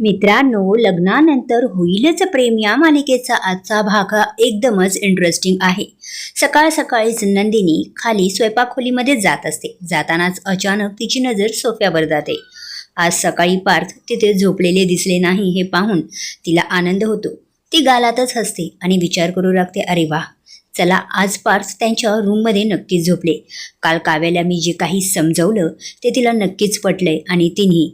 मित्रांनो लग्नानंतर होईलच प्रेम या मालिकेचा आजचा भाग हा एकदमच इंटरेस्टिंग आहे. सकाळ सकाळीच नंदिनी खाली स्वयंपाकखोलीमध्ये जात असते. जातानाच अचानक तिची नजर सोफ्यावर जाते. आज सकाळी पार्थ तिथे झोपलेले दिसले नाही हे पाहून तिला आनंद होतो. ती गालातच हसते आणि विचार करू लागते अरे वा चला आज पार्थ त्यांच्या रूममध्ये नक्कीच झोपले. काल काव्याला मी जे काही समजवलं ते तिला नक्कीच पटलंय आणि तिने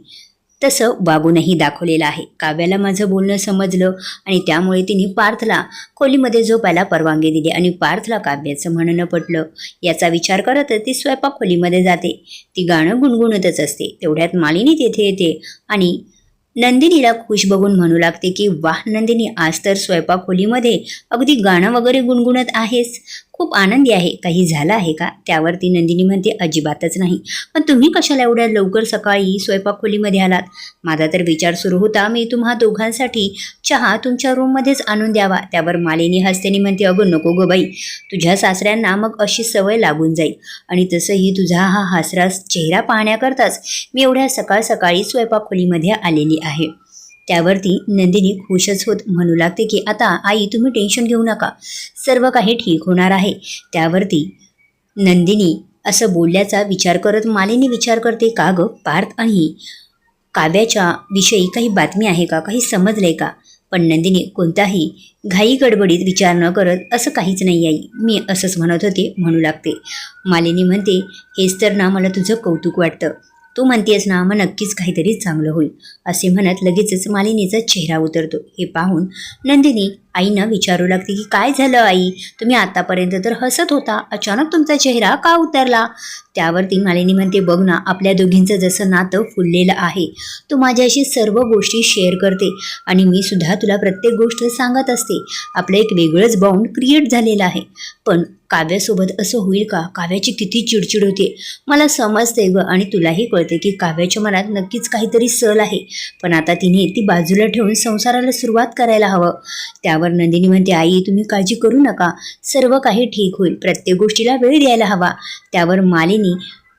तसं वागूनही दाखवलेलं आहे. काव्याला माझं बोलणं समजलं आणि त्यामुळे तिने पार्थला खोलीमध्ये झोपायला परवानगी दिली आणि पार्थला काव्याचं म्हणणं पटलं. याचा विचार करत ती स्वयंपाक खोलीमध्ये जाते. ती गाणं गुणगुणतच असते. तेवढ्यात मालिनी तेथे येते आणि नंदिनीला खुश बघून म्हणू लागते की वाह नंदिनी आज तर स्वयंपाक खोलीमध्ये अगदी गाणं वगैरे गुणगुणत आहेस. खूप आनंदी आहे. काही झालं आहे का? त्यावरती नंदिनी म्हणते अजिबातच नाही. पण तुम्ही कशाला एवढ्या लवकर सकाळी स्वयंपाक खोलीमध्ये आलात? माझा तर विचार सुरू होता मी तुम्हा दोघांसाठी चहा तुमच्या रूममध्येच आणून द्यावा. त्यावर मालिनी हस्तेनी म्हणते अगं नको गं बाई तुझ्या सासऱ्यांना मग अशी सवय लागून जाईल. आणि तसंही तुझा हा हासरा चेहरा पाहण्याकरताच मी एवढ्या सकाळ सकाळी स्वयंपाक खोलीमध्ये आलेली आहे. त्यावरती नंदिनी खुशच होत म्हणू लागते की आता आई तुम्ही टेन्शन घेऊ नका. सर्व काही ठीक होणार आहे. त्यावरती नंदिनी असं बोलल्याचा विचार करत मालिनी विचार करते का ग पार्थ आणि काव्याच्या विषयी काही बातमी आहे का? काही समजलं आहे का? पण नंदिनी कोणताही घाई गडबडीत विचार न करत असं काहीच नाही आई मी असंच म्हणत होते म्हणू लागते. मालिनी म्हणते हेच तर ना मला तुझं कौतुक वाटतं. तू म्हणतेस ना मग नक्कीच काहीतरी चांगलं होईल. असे म्हणत लगेचच मालिनीचा चेहरा उतरतो. हे पाहून नंदिनी आईनं विचारू लागते की काय झालं आई? तुम्ही आतापर्यंत तर हसत होता. अचानक तुमचा चेहरा का उतरला? त्यावरती मालिनी म्हणते बघ ना आपल्या दोघींचं जसं नातं फुललेलं आहे तू माझ्याशी सर्व गोष्टी शेअर करते आणि मी सुद्धा तुला प्रत्येक गोष्ट सांगत असते. आपलं एक वेगळंच बाउंड क्रिएट झालेलं आहे. पण काव्यासोबत असं होईल का? काव्याची किती चिडचिड होते. मला समजते ग आणि तुलाही कळते की काव्याच्या मनात नक्कीच काहीतरी सल आहे. पण आता तिने ती बाजूला ठेवून संसाराला सुरुवात करायला हवं. त्यावर नंदिनी म्हणते आई तुम्ही काळजी करू नका. सर्व काही ठीक होईल. प्रत्येक गोष्टीला वेळ द्यायला हवा. त्यावर मालिनी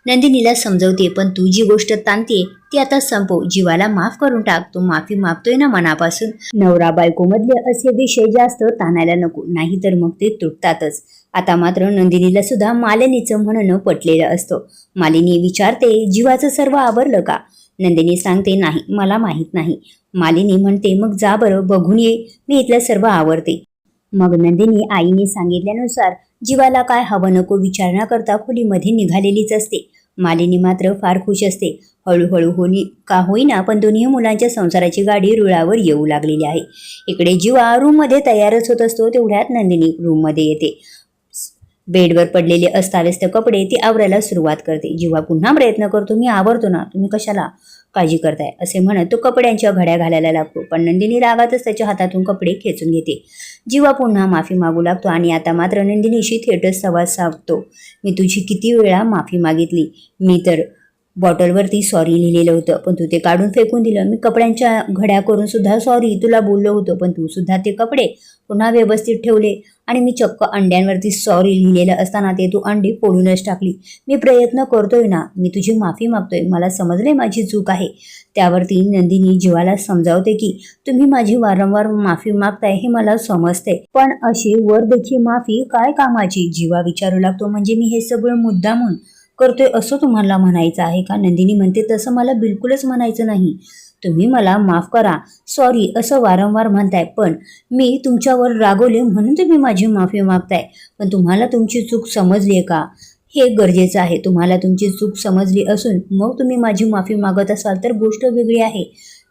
नंदिनीला समजवते पण तू जी गोष्ट ताणते ती आता संपव. जीवाला माफ करून टाक. तो माफी मागतोय ना मनापासून. नवरा बायको मधले असे विषय जास्त ताणायला नको. नाहीतर मग ते तुटतातच. आता मात्र नंदिनीला सुद्धा मालिनीचं म्हणणं पटलेलं असतं. मालिनी विचारते जीवाचं सर्व आवरलं का? नंदिनी सांगते नाही मला माहीत नाही. मालिनी म्हणते मग जा बरं बघून ये मी इथलं सर्व आवडते मग नंदिनी आईने सांगितल्यानुसार जीवाला काय हवं नको विचार न करता खोलीमध्ये निघालेलीच असते. मालिनी मात्र फार खुश असते. हळूहळू होणी का होईना पण दोन्ही मुलांच्या संसाराची गाडी रुळावर येऊ लागलेली आहे. इकडे जीवा रूममध्ये तयारच होत असतो तेवढ्यात नंदिनी रूममध्ये येते. बेडवर पडलेले अस्ताव्यस्त कपडे ती आवरायला सुरुवात करते. जेव्हा पुन्हा प्रयत्न करतो मी आवरतो ना तुम्ही कशाला काळजी करताय? असे म्हणत तो कपड्यांच्या घड्या घालायला लागतो. पण नंदिनी रागातच त्याच्या हातातून कपडे खेचून घेते. जीवा पुन्हा माफी मागू लागतो आणि आता मात्र नंदिनीशी थेटच संवाद साधतो. मी तुझी किती वेळा माफी मागितली? मी तर बॉटलवरती सॉरी लिहिलेलं होतं पण तू ते काढून फेकून दिलं. मी कपड्यांच्या घड्या करून सुद्धा सॉरी तुला बोललो होतो पण तू सुद्धा ते कपडे पुन्हा व्यवस्थित ठेवले. आणि मी चक्क अंड्यांवरती सॉरी लिहिलेलं असताना ते तू अंडी फोडूनच टाकली. मी प्रयत्न करतोय ना मी तुझी माफी मागतोय. मला समजले माझी चूक आहे. त्यावरती नंदिनी जीवाला समजावते की तुम्ही माझी वारंवार माफी मागताय हे मला समजते. पण अशी वर देखील माफी काय कामाची? जीवा विचारू लागतो म्हणजे मी हे सगळं मुद्दामून करतोय असं तुम्हाला म्हणायचं आहे का? नंदिनी म्हणते तसं मला बिलकुलच म्हणायचं नाही. तुम्ही मला माफ करा. सॉरी असं वारंवार म्हणताय. पण मी तुमच्यावर रागवले म्हणून तुम्ही माझी माफी मागताय. पण तुम्हाला तुमची चूक समजली आहे का? हे गरजेचं आहे. तुम्हाला तुमची चूक समजली असून मग तुम्ही माझी माफी मागत असाल तर गोष्ट वेगळी आहे.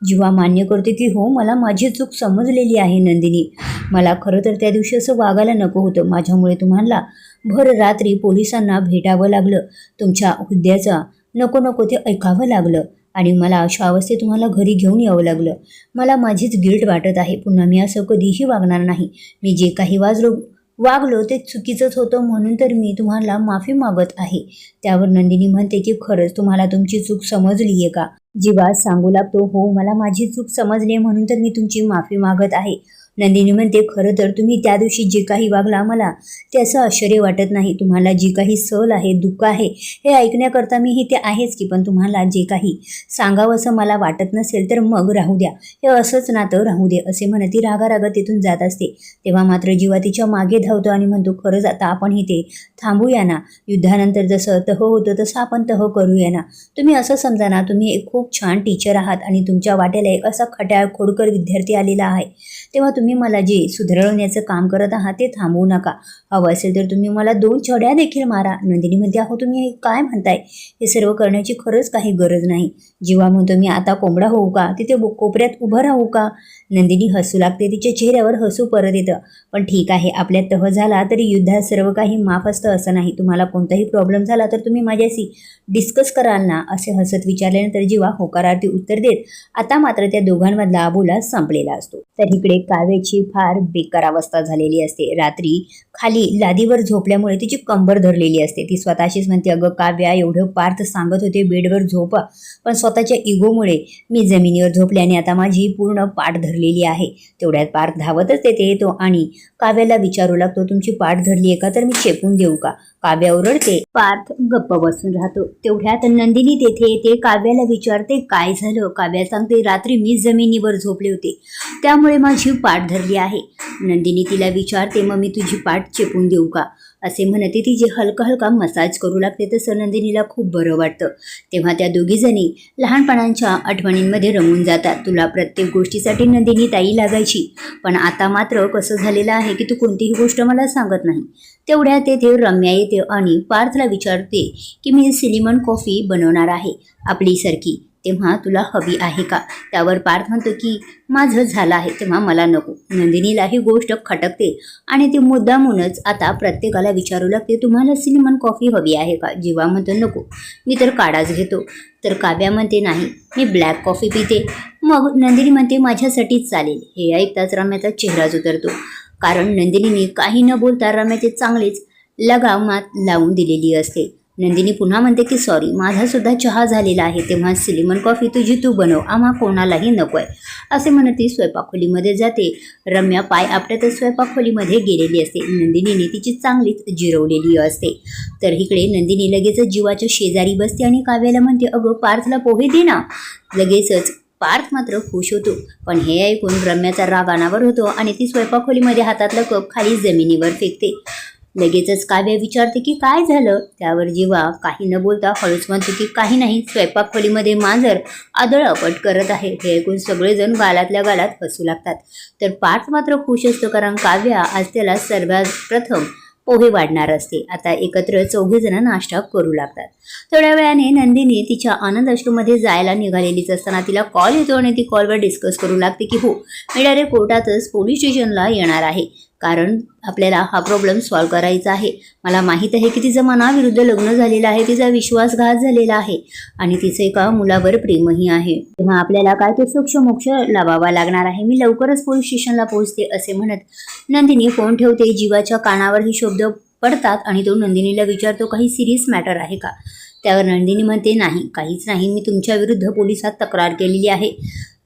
जीवा मान्य करते की हो मला माझी चूक समजलेली आहे नंदिनी. मला खरं तर त्या दिवशी असं वागायला नको होतं. माझ्यामुळे तुम्हाला भर रात्री पोलिसांना भेटावं लागलं. तुमच्या हुद्द्याचा नको नको ते ऐकावं लागलं. आणि मला अशा अवस्थेत तुम्हाला घरी घेऊन यावं लागलं. मला माझीच गिल्ट वाटत आहे. पुन्हा मी असं कधीही वागणार नाही. मी जे काही वाजलो वागलो ते चुकीचंच होतं म्हणून तर मी तुम्हाला माफी मागत आहे. त्यावर नंदिनी म्हणते की खरंच तुम्हाला तुमची चूक समजली आहे का? जीवा सांगू लागतो. हो मला माझी चूक समजली आहे म्हणून तर मी तुमची माफी मागत आहे. नंदिनी म्हणते खरं तर तुम्ही त्या दिवशी जे काही वागला मला ते असं आश्चर्य वाटत नाही. तुम्हाला जी काही सल आहे दुःख आहे हे ऐकण्याकरता मी इथे आहेच की पण तुम्हाला जे काही सांगावं असं मला वाटत नसेल तर मग राहू द्या. हे असंच नातं राहू दे असे म्हणत ती रागारागा तिथून जात असते. तेव्हा मात्र जीवा तिच्यामागे धावतो आणि म्हणतो खरंच आता आपण इथे थांबूया ना? युद्धानंतर जसं तह होतं तसं आपण तह करूया ना? तुम्ही असं समजा ना तुम्ही एक खूप छान टीचर आहात आणि तुमच्या वाट्याला एक असा खट्याळ खोडकर विद्यार्थी आलेला आहे. तेव्हा तुम्ही मला जे सुधारवण्याचं काम करत आहात ते थांबवू नका. हवं असेल तर तुम्ही मला दोन छड्या देखील मारा. नंदिनी म्हणते अहो तुम्ही काय म्हणताय? हे सर्व करण्याची खरंच काही गरज नाही. जेव्हा म्हणतो मी आता कोंबडा होऊ का? तिथे कोपऱ्यात उभं राहू का? नंदिनी हसू लागते. तिच्या चेहऱ्यावर हसू परत येतं. पण ठीक आहे आपल्यात तह झाला तरी युद्धात सर्व काही माफ असतं असं नाही. तुम्हाला कोणताही प्रॉब्लेम झाला तर तुम्ही माझ्याशी डिस्कस कराल ना असे हसत विचारल्यानंतर जीवा होकारार्थी उत्तर देत आता मात्र त्या दोघांमधला बोला संपलेला असतो. तर इकडे काव्याची फार बेकार अवस्था झालेली असते. रात्री खाली लादीवर झोपल्यामुळे तिची कंबर धरलेली असते. ती स्वतःशीच म्हणते अगं काव्या एवढं पार्थ सांगत होते बेडवर झोपा. पण स्वतःच्या इगोमुळे मी जमिनीवर झोपल्याने आता माझी पूर्ण पाठ धरलेली आहे. तेवढ्यात पार्थ धावतच तेथे येतो आणि काव्याला विचारू लागतो तुमची पाठ धरली आहे का? तर मी चेपून देऊ का? काव्या ओरडते. पार्थ गप्प बसून राहतो. तेवढ्यात नंदिनी तेथे येते. काव्याला विचारते काय झालं? काव्या सांगते रात्री मी जमिनीवर झोपले होते. त्यामुळे माझी पाठ धरली आहे. नंदिनी तिला विचारते मग मी तुझी पाठ चेपून देऊ का? असे म्हणते ती जे हलका हलका मसाज करू लागते तसं नंदिनीला खूप बरं वाटतं. तेव्हा त्या दोघीजणी लहानपणांच्या आठवणींमध्ये रमून जातात. तुला प्रत्येक गोष्टीसाठी नंदिनी ताई लागायची. पण आता मात्र कसं झालेलं आहे की तू कोणतीही गोष्ट मला सांगत नाही. तेवढ्या तेथे रम्या येते आणि पार्थला विचारते की मी सिलिमन कॉफी बनवणार आहे आपलीसारखी तेव्हा तुला हवी आहे का? त्यावर पार्थ म्हणतो की माझं झालं आहे तेव्हा मला नको. नंदिनीला ही गोष्ट खटकते आणि ती मुद्दामूनच आता प्रत्येकाला विचारू लागते तुम्हाला सिनेमन कॉफी हवी आहे का? जीवा म्हणतो नको. मी तर काढाच घेतो. तर काव्या म्हणते नाही. मी ब्लॅक कॉफी पिते. मग नंदिनी म्हणते माझ्यासाठीच चालेल. हे ऐकताच रम्याचा चेहराच उतरतो कारण नंदिनीने काही न बोलता रम्याचे चांगलेच लगामात लावून दिलेली असते. नंदिनी पुन्हा म्हणते की सॉरी माझा सुद्धा चहा झालेला आहे तेव्हा सिलिमन कॉफी तुझी तू बनव आम्हा कोणालाही नको आहे. असे म्हणत ती स्वयंपाकखोलीमध्ये जाते. रम्या पाय आपटतच स्वयंपाकखोलीमध्ये गेलेली असते. नंदिनीने तिची चांगलीच जिरवलेली असते. तर इकडे नंदिनी लगेचच जीवाच्या शेजारी बसते आणि काव्याला म्हणते अगं पार्थला पोहे दे ना. लगेचच पार्थ मात्र खुश होतो. पण हे ऐकून रम्याचा राग अनावर होतो आणि ती स्वयंपाकखोलीमध्ये हातातला कप खाली जमिनीवर फेकते. लगेचच काव्य विचारते की काय झालं? त्यावर जीवा काही न बोलता हळूच म्हणते की काही नाही स्वयंपाकखोलीमध्ये मांजर आदळ अपट करत आहे. हे ऐकून सगळेजण गालातल्या गालात हसू लागतात. तर पार्थ मात्र खुश असतो कारण काव्या आज त्याला सर्वात प्रथम पोहे वाढणार असते. आता एकत्र चौघे जण नाश्ता करू लागतात. थोड्या वेळाने नंदिनी तिच्या आनंद आश्रममध्ये जायला निघालेलीच असताना तिला कॉल येतो आणि ती कॉलवर डिस्कस करू लागते की हो मी डायरेक्ट कोर्टातच पोलीस स्टेशनला येणार आहे. कारण आपल्याला हा प्रॉब्लेम सॉल्व करायचा आहे. मला माहीत आहे की तिचं मनाविरुद्ध लग्न झालेलं आहे तिचा विश्वासघात झालेला आहे आणि तिचं एका मुलावर प्रेमही आहे. तेव्हा आपल्याला काय तो सूक्ष मोक्ष लावावा लागणार आहे? मी लवकरच पोलीस स्टेशनला पोहोचते असे म्हणत नंदिनी फोन ठेवते. जीवाच्या कानावर ही शब्द पडतात आणि तो नंदिनीला विचारतो काही सिरियस मॅटर आहे का? त्यावर नंदिनी म्हणते नाही काहीच नाही. मी तुमच्या विरुद्ध पोलिसात तक्रार केलेली आहे.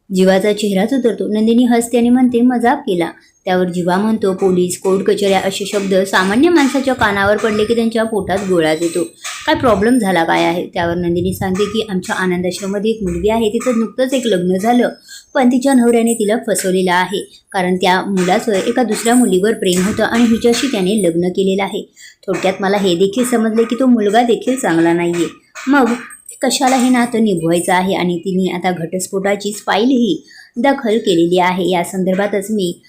जीवाचा चेहराच उतरतो नंदिनी हसते आणि म्हणते मजाक केला. त्यावर जीवा म्हणतो पोलीस कोर्ट कचऱ्या असे शब्द सामान्य माणसाच्या कानावर पडले की त्यांच्या पोटात गोळाच येतो काय प्रॉब्लेम झाला? काय आहे? त्यावर नंदिनी सांगते की आमच्या आनंदाश्रममध्ये एक मुलगी आहे. तिचं नुकतंच एक लग्न झालं पण तिच्या नवऱ्याने तिला फसवलेलं आहे. कारण त्या मुलाचं एका दुसऱ्या मुलीवर प्रेम होतं आणि हिच्याशी त्याने लग्न केलेलं आहे. थोडक्यात मला हे देखील समजले की तो मुलगा देखील चांगला नाही आहे मग कशाला हे नातं निभवायचं आहे आणि तिने आता घटस्फोटाचीच फाईलही दखल केलेली आहे. या संदर्भातच मी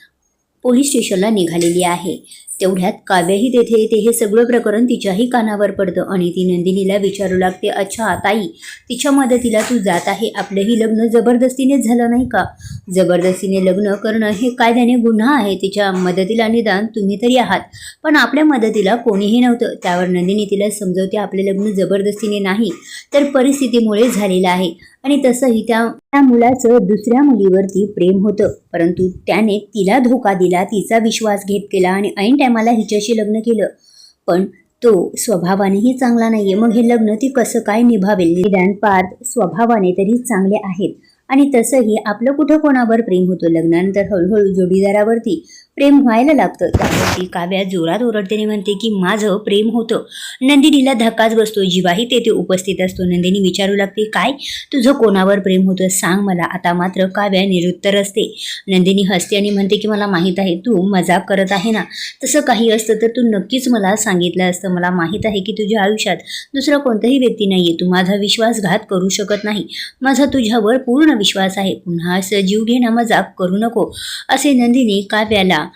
पोलीस स्टेशनला निघालेली आहे. तेवढ्यात काव्याही तेथे येते हे सगळं प्रकरण तिच्याही कानावर पडतं आणि ती नंदिनीला विचारू लागते अच्छा ताई तिच्या मदतीला तू जात आहे आपलंही लग्न जबरदस्तीने झालं नाही का? जबरदस्तीने लग्न करणं हे कायद्याने गुन्हा आहे तिच्या मदतीला निदान तुम्ही तरी आहात. पण आपल्या मदतीला कोणीही नव्हतं. त्यावर नंदिनी तिला समजवते आपले लग्न जबरदस्तीने नाही तर परिस्थितीमुळे झालेलं आहे. आणि तसंही त्या त्या मुलाचं दुसऱ्या मुलीवरती प्रेम होतं. परंतु त्याने तिला धोका दिला तिचा विश्वास घेत केला आणि ऐन टायमाला हिच्याशी लग्न केलं. पण तो स्वभावानेही चांगला नाहीये. मग हे लग्न ती कसं काय निभावेल? निदान पार्थ स्वभावाने तरी चांगले आहेत. आणि तसंही आपलं कुठं कोणावर प्रेम होतं? लग्नानंतर हळूहळू जोडीदारावरती प्रेम व्हायला लागतं. त्यावरती काव्या जोरात ओरडतेने म्हणते की माझं प्रेम होतं. नंदिनीला धक्काच बसतो. जीवाही तेथे उपस्थित असतो. नंदिनी विचारू लागते काय? तुझं कोणावर प्रेम होतं? सांग मला. आता मात्र काव्या निरुत्तर असते. नंदिनी हसते आणि म्हणते की मला माहीत आहे तू मजाक करत आहे ना? तसं काही असतं तर तू नक्कीच मला सांगितलं असतं. मला माहीत आहे की तुझ्या आयुष्यात दुसरा कोणताही व्यक्ती नाही आहे तू माझा विश्वासघात करू शकत नाही. माझा तुझ्यावर पूर्ण विश्वास आहे. पुन्हा असं जीव घेणं मजाक करू नको. असे नंदिनी काव्याला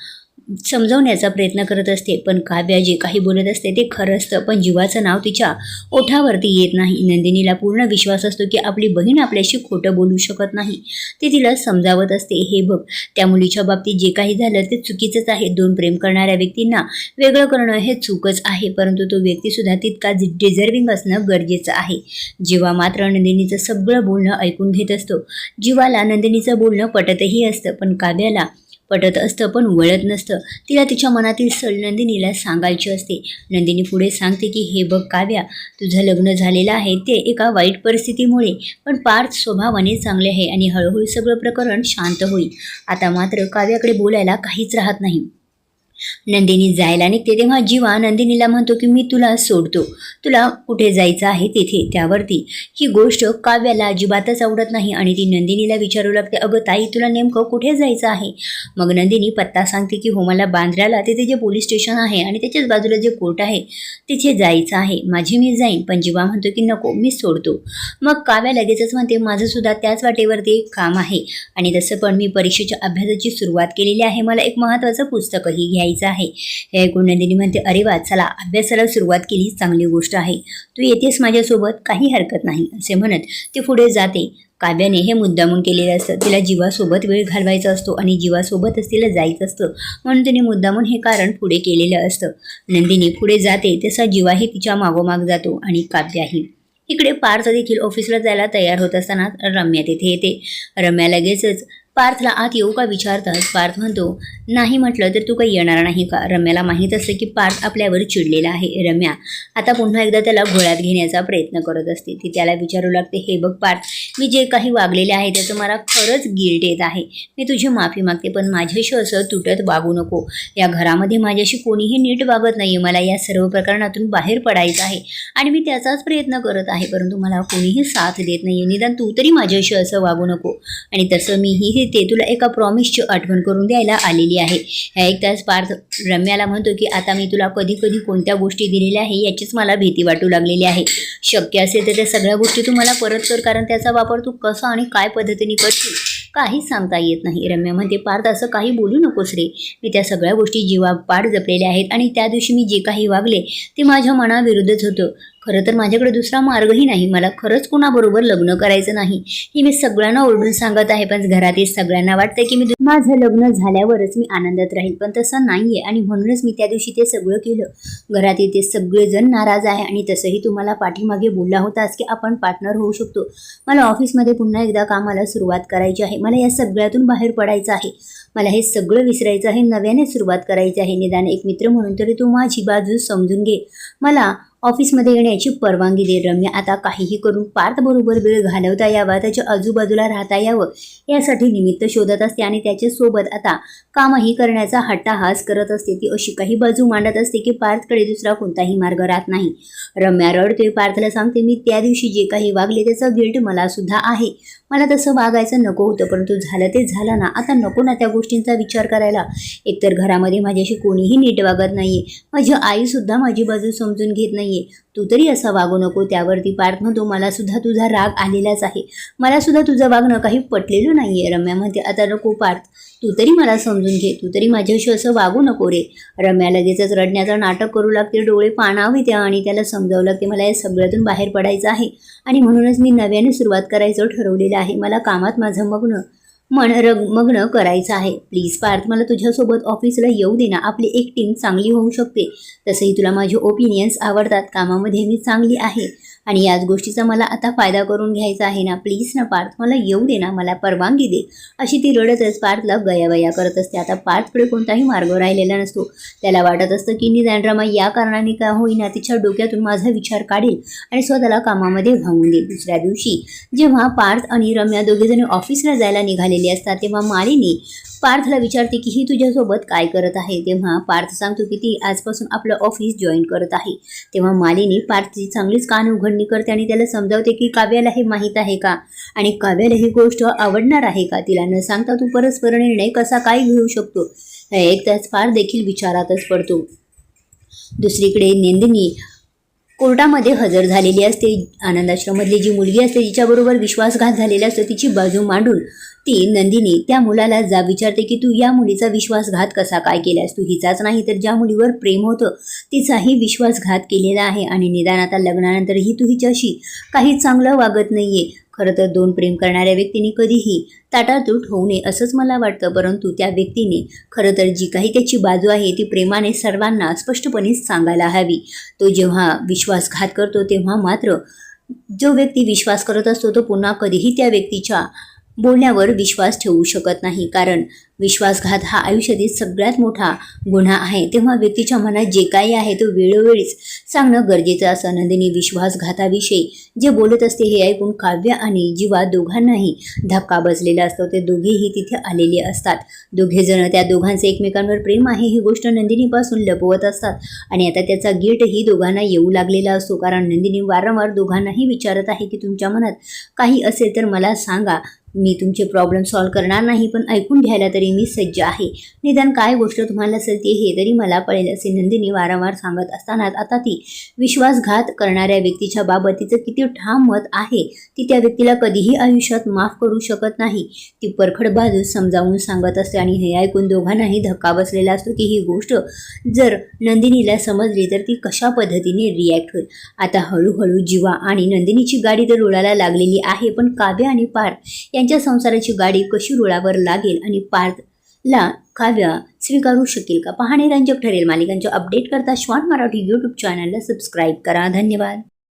समजवण्याचा प्रयत्न करत असते. पण काव्या जे काही बोलत असते ते खरं असतं. पण जीवाचं नाव तिच्या ओठावरती येत नाही. नंदिनीला पूर्ण विश्वास असतो की आपली बहीण आपल्याशी खोटं बोलू शकत नाही. ते तिला समजावत असते. हे बघ त्या मुलीच्या बाबतीत जे काही झालं ते चुकीचंच आहे. दोन प्रेम करणाऱ्या व्यक्तींना वेगळं करणं हे चूकच आहे. परंतु तो व्यक्तीसुद्धा तितका डिझर्विंग असणं गरजेचं आहे. जीवा मात्र नंदिनीचं सगळं बोलणं ऐकून घेत असतो जीवाला नंदिनीचं बोलणं पटतही असतं. पण काव्याला पटत असतं पण वळत नसतं. तिला तिच्या मनातील सळ नंदिनीला सांगायची असते. नंदिनी पुढे सांगते की हे बघ काव्या तुझं लग्न झालेलं आहे ते एका वाईट परिस्थितीमुळे पण पार्थ स्वभावाने चांगले आहे आणि हळूहळू सगळं प्रकरण शांत होईल. आता मात्र काव्याकडे बोलायला काहीच राहत नाही. नंदिनी जायला निघते तेव्हा जीवा नंदिनीला म्हणतो की मी तुला सोडतो. तुला कुठे जायचं आहे तेथे त्यावरती. ही गोष्ट काव्याला अजिबातच आवडत नाही आणि ती नंदिनीला विचारू लागते अगं ताई तुला नेमकं कुठे जायचं आहे? मग नंदिनी पत्ता सांगते की हो मला बांद्र्याला तिथे जे पोलीस स्टेशन आहे आणि त्याच्याच बाजूला जे कोर्ट आहे तिथे जायचं आहे. माझी मी जाईन. पण जीवा म्हणतो की नको मी सोडतो. मग काव्या लगेचच म्हणते माझं सुद्धा त्याच वाटेवरती एक काम आहे आणि तसं पण मी परीक्षेच्या अभ्यासाची सुरुवात केलेली आहे. मला एक महत्त्वाचं पुस्तकही घ्यायचं आहे. हे ऐकून नंदिनी म्हणते अरे वा चला अभ्यासाला सुरुवात केली चांगली गोष्ट आहे. तू येतेस माझ्यासोबत काही हरकत नाही असे म्हणत ती पुढे जाते. काव्याने हे मुद्दामून केलेलं असतं. तिला जीवासोबत वेळ घालवायचा असतो आणि जीवासोबतच तिला जायचं असतं. म्हणून तिने मुद्दामून हे कारण पुढे केलेलं असतं. नंदिनी पुढे जाते तसा जीवाही तिच्या मागोमाग जातो आणि काव्याही इकडे पार्थ देखील ऑफिसला जायला तयार होत असताना रम्या तिथे येते. रम्या लगेचच पार्थला आत येऊ का विचारतात पार्थ म्हणतो नाही म्हटलं तर तू काही येणार नाही का? रम्याला माहीत असतं की पार्थ आपल्यावर चिडलेला आहे. रम्या आता पुन्हा एकदा त्याला घोळ्यात घेण्याचा प्रयत्न करत असते. ती त्याला विचारू लागते हे बघ पार्थ मी जे काही वागलेले आहे त्याचं मला खरंच गिल्ट येत आहे. मी तुझी माफी मागते पण माझ्याशी असं तुटत वागू नको. या घरामध्ये माझ्याशी कोणीही नीट वागत नाही मला या सर्व प्रकरणातून बाहेर पडायचं आहे आणि मी त्याचाच प्रयत्न करत आहे. परंतु मला कोणीही साथ देत नाही निदान तू तरी माझ्याशी असं वागू नको. आणि तसं मीही हे ते तुला एका प्रॉमिसची आठवण करून द्यायला आलेली आहे. ह्या एक तास पार्थ रम्याला म्हणतो की आता मी तुला कधी कधी कोणत्या गोष्टी दिलेल्या आहे याचीच मला भीती वाटू लागलेली आहे. शक्य असेल तर त्या सगळ्या गोष्टी तू मला परत कर कारण त्याचा वापर तू कसा आणि काय पद्धतीने करशील काहीच सांगता येत नाही. रम्या म्हणते पार्थ असं काही बोलू नकोस रे. मी त्या सगळ्या गोष्टी जीवा पाठ जपलेल्या आहेत आणि त्या दिवशी मी जे काही वागले ते माझ्या मनाविरुद्धच होतं. खरं तर माझ्याकडे दुसरा मार्गही नाही. मला खरंच कोणाबरोबर लग्न करायचं नाही. हे मी सगळ्यांना ओरडून सांगत आहे पण घरातील सगळ्यांना वाटतं की मी माझं लग्न झाल्यावरच मी आनंदात राहील. पण तसं नाहीये आणि म्हणूनच मी त्या दिवशी ते सगळं केलं. घरातील ते सगळेजण नाराज आहे आणि तसंही तुम्हाला पाठीमागे बोलला होतास की आपण पार्टनर होऊ शकतो. मला ऑफिसमध्ये पुन्हा एकदा कामाला सुरुवात करायची आहे. मला या सगळ्यातून बाहेर पडायचं आहे. मला हे सगळं विसरायचं आहे. नव्याने सुरुवात करायची आहे. निदान एक मित्र म्हणून तरी तू माझी बाजू समजून घे. मला ऑफिसमध्ये येण्याची परवानगी दे रम्य आता काहीही करून पार्थ बरोबर वेळ घालवता यावा त्याच्या आजूबाजूला राहता यावं यासाठी निमित्त शोधत असते आणि त्याच्यासोबत आता कामही करण्याचा हट्टाहास करत असते. ती अशी काही बाजू मांडत असते की पार्थकडे दुसरा कोणताही मार्ग राहत नाही. रम्या रडते पार्थला सांगते मी त्या दिवशी जे काही वागले त्याचा गिल्ट मला सुद्धा आहे. मला तसं वागायचं नको होतं परंतु झालं ते झालं ना. आता नको ना त्या गोष्टींचा विचार करायला. एकतर घरामध्ये माझ्याशी कोणीही नीट वागत नाहीये. माझी आईसुद्धा माझी बाजू समजून घेत नाहीये. तू तरी असं वागू नको त्यावरती पार्थ म्हणतो मला सुद्धा तुझा राग आलेलाच आहे. मला सुद्धा तुझं वागणं काही पटलेलं नाहीये रम्या म्हणते. आता नको पार्थ तू तरी मला समजून घे तू तरी माझ्याशी असं वागू नको रे. रम्या लगेचच रडण्याचं नाटक करू लागते डोळे पाणावे त्या आणि त्याला समजावं लागते मला या सगळ्यातून बाहेर पडायचं आहे. आणि म्हणूनच मी नव्याने सुरुवात करायचं ठरवलेलं आहे. मला कामात माझं मग्न मन रंगमग्न करायचं आहे. प्लीज पार्थ मला तुझ्यासोबत ऑफिसला येऊ दे ना. आपली एक टीम चांगली होऊ शकते. तसंही तुला माझे ओपिनियन्स आवडतात. कामामध्ये मी चांगली आहे. आणि याच गोष्टीचा मला आता फायदा करून घ्यायचा आहे ना प्लीज ना पार्थ मला येऊ दे ना मला परवानगी दे. अशी ती रडतच पार्थला गयावया करत असते. आता पार्थकडे कोणताही मार्ग राहिलेला नसतो. त्याला वाटत असतं की निदान रमा या कारणाने का होईना तिच्या डोक्यातून माझा विचार काढेल आणि स्वतःला कामामध्ये घावून देईल. दुसऱ्या दिवशी जेव्हा पार्थ आणि रम्या दोघेजणी ऑफिसला जायला निघालेले असतात तेव्हा मालिनी पार्थला विचारते की ही तुझ्यासोबत काय करत आहे? तेव्हा पार्थ सांगतो की ती आजपासून आपलं ऑफिस जॉईन करत आहे. तेव्हा मालिनी पार्थची चांगलीच कान उघड उघडणी करते आणि त्याला समजावते की काव्याला हे माहीत आहे का? आणि काव्याला ही गोष्ट आवडणार आहे का? तिला न सांगता तू परस्पर निर्णय कसा काय घेऊ शकतो? एक तास फार देखील विचारातच पडतो. दुसरीकडे नंदिनी कोर्टामध्ये हजर झालेली असते. आनंदाश्रममधली जी मुलगी असते जिच्याबरोबर विश्वासघात झालेला असतो. तिची बाजू मांडून ती नंदिनी त्या मुलाला जा विचारते की तू या मुलीचा विश्वासघात कसा काय केलास तू हिचाच नाही तर ज्या मुलीवर प्रेम होतं तिचाही विश्वासघात केलेला आहे. आणि निदान आता लग्नानंतरही तू हिच्याशी काही चांगलं वागत नाहीये. खरं तर दोन प्रेम करणाऱ्या व्यक्तीने कधीही ताटातूट होऊ नये असंच मला वाटतं परंतु त्या व्यक्तीने खरं तर जी काही त्याची बाजू आहे ती प्रेमाने सर्वांना स्पष्टपणे सांगायला हवी. तो जेव्हा विश्वासघात करतो तेव्हा मात्र जो व्यक्ती विश्वास करत असतो तो पुन्हा कधीही त्या व्यक्तीच्या बोलण्यावर विश्वास ठेवू शकत नाही. कारण विश्वासघात हा आयुष्यातील सगळ्यात मोठा गुन्हा आहे. तेव्हा व्यक्तीच्या मनात जे काही आहे तो वेळोवेळीच सांगणं गरजेचं असं नंदिनी विश्वासघाताविषयी जे बोलत असते हे ऐकून काव्य आणि जीवा दोघांनाही धक्का बसलेला असतो. ते दोघेही तिथे आलेले असतात. दोघेजण त्या दोघांचे एकमेकांवर प्रेम आहे ही गोष्ट नंदिनीपासून लपवत असतात आणि आता त्याचा गिल्टही दोघांना येऊ लागलेला असतो. कारण नंदिनी वारंवार दोघांनाही विचारत आहे की तुमच्या मनात काही असेल तर मला सांगा. मी तुमचे प्रॉब्लेम सॉल्व करणार नाही पण ऐकून घ्यायला तरी मी सज्ज आहे. निदान काय गोष्ट तुम्हाला सत्य हे तरी मला कळेल असे नंदिनी वारंवार सांगत असतानाच आता ती विश्वासघात करणाऱ्या व्यक्तीच्या बाबत तिचं किती ठाम मत आहे ती त्या व्यक्तीला कधीही आयुष्यात माफ करू शकत नाही. ती परखड बाजू समजावून सांगत असते आणि हे ऐकून दोघांनाही धक्का बसलेला असतो की ही गोष्ट जर नंदिनीला समजली तर ती कशा पद्धतीने रिॲक्ट होईल. आता हळूहळू जीवा आणि नंदिनीची गाडी तर रुळाला लागलेली आहे पण काव्य आणि पार या त्यांच्या संसाराची गाडी कशी रुळावर लागेल आणि पार्थला काव्य स्वीकारू शकेल का? पाहणे रंजक ठरेल. मालिकांचे अपडेट करता श्वान मराठी यूट्यूब चॅनलला सबस्क्राईब करा. धन्यवाद.